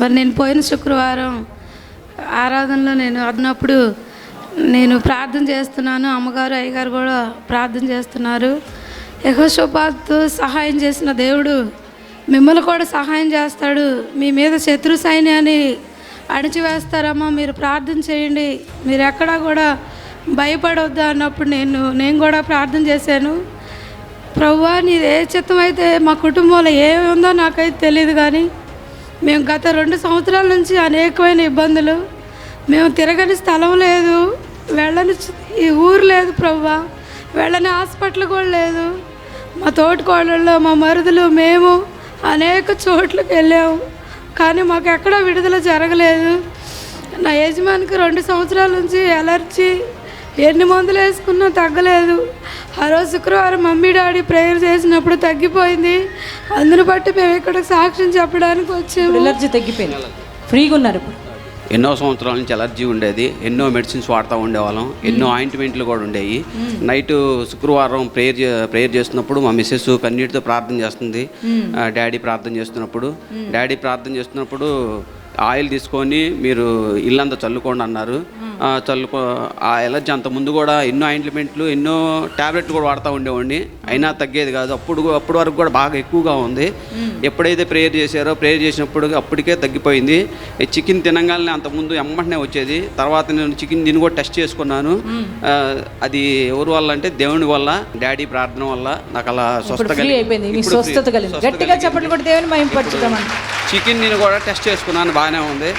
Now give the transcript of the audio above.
మరి నేను పోయిన శుక్రవారం ఆరాధనలో నేను అన్నప్పుడు నేను ప్రార్థన చేస్తున్నాను. అమ్మగారు అయ్యగారు కూడా ప్రార్థన చేస్తున్నారు. యహోషోపాత్ సహాయం చేసిన దేవుడు మిమ్మల్ని కూడా సహాయం చేస్తాడు. మీ మీద శత్రు సైన్యాన్ని అణిచివేస్తారమ్మా మీరు ప్రార్థన చేయండి. మీరు ఎక్కడా కూడా భయపడొద్దు అన్నప్పుడు నేను నేను కూడా ప్రార్థన చేశాను. ప్రభువా నీది ఏ చిత్తం అయితే మా కుటుంబంలో ఏమి ఉందో నాకైతే తెలియదు కానీ మేము గత రెండు సంవత్సరాల నుంచి అనేకమైన ఇబ్బందులు. మేము తిరగని స్థలం లేదు. వెళ్ళని ఈ ఊరు లేదు ప్రభువా వెళ్ళని హాస్పిటల్ కూడా లేదు. మా తోటికోళ్ళల్లో మా మరుదులు మేము అనేక చోట్లకు వెళ్ళాము కానీ మాకు ఎక్కడా విడుదల జరగలేదు. నా యజమానికి రెండు సంవత్సరాల నుంచి ఎలర్జీ. ఎన్ని మందులు వేసుకున్నా తగ్గలేదు. ఆ రోజు శుక్రవారం మమ్మీ డాడీ ప్రేయర్ చేసినప్పుడు తగ్గిపోయింది. అందును బట్టి మేము ఇక్కడ సాక్ష్యం చెప్పడానికి వచ్చాము. ఎలర్జీ తగ్గిపోయింది. ఫ్రీగా ఉన్నారు ఇప్పుడు. ఎన్నో సంవత్సరాల నుంచి ఎలర్జీ ఉండేది. ఎన్నో మెడిసిన్స్ వాడుతూ ఉండేవాళ్ళం. ఎన్నో ఆయింట్మెంట్లు కూడా ఉండేవి నైట్ శుక్రవారం ప్రేయర్ ప్రేయర్ చేస్తున్నప్పుడు మా మిస్సెస్ కన్నీటితో ప్రార్థన చేస్తుంది. డాడీ ప్రార్థన చేస్తున్నప్పుడు. డాడీ ప్రార్థన చేస్తున్నప్పుడు ఆయిల్ తీసుకొని మీరు ఇల్లంతా చల్లుకోండి అన్నారు. చల్లుకో ఆ ఎలర్జీ అంత ముందు కూడా ఎన్నో ఆయింట్మెంట్లు ఎన్నో టాబ్లెట్లు కూడా వాడుతూ ఉండేవాడిని. అయినా తగ్గేది కాదు. అప్పుడు అప్పటి వరకు కూడా బాగా ఎక్కువగా ఉంది. ఎప్పుడైతే ప్రేయర్ చేశారో ప్రేయర్ చేసినప్పుడు అప్పటికే తగ్గిపోయింది. చికెన్ తినగానే అంతకుముందు ఎమ్మటనే వచ్చేది. తర్వాత నేను చికెన్ తిని కూడా టెస్ట్ చేసుకున్నాను. అది ఎవరి వల్ల అంటే దేవుని వల్ల డాడీ ప్రార్థన వల్ల నాకు అలా స్వస్థత గట్టిగా దేవుని మహింపరచుదామండి చికెన్ నేను కూడా టెస్ట్ చేసుకున్నాను బాగానే ఉంది.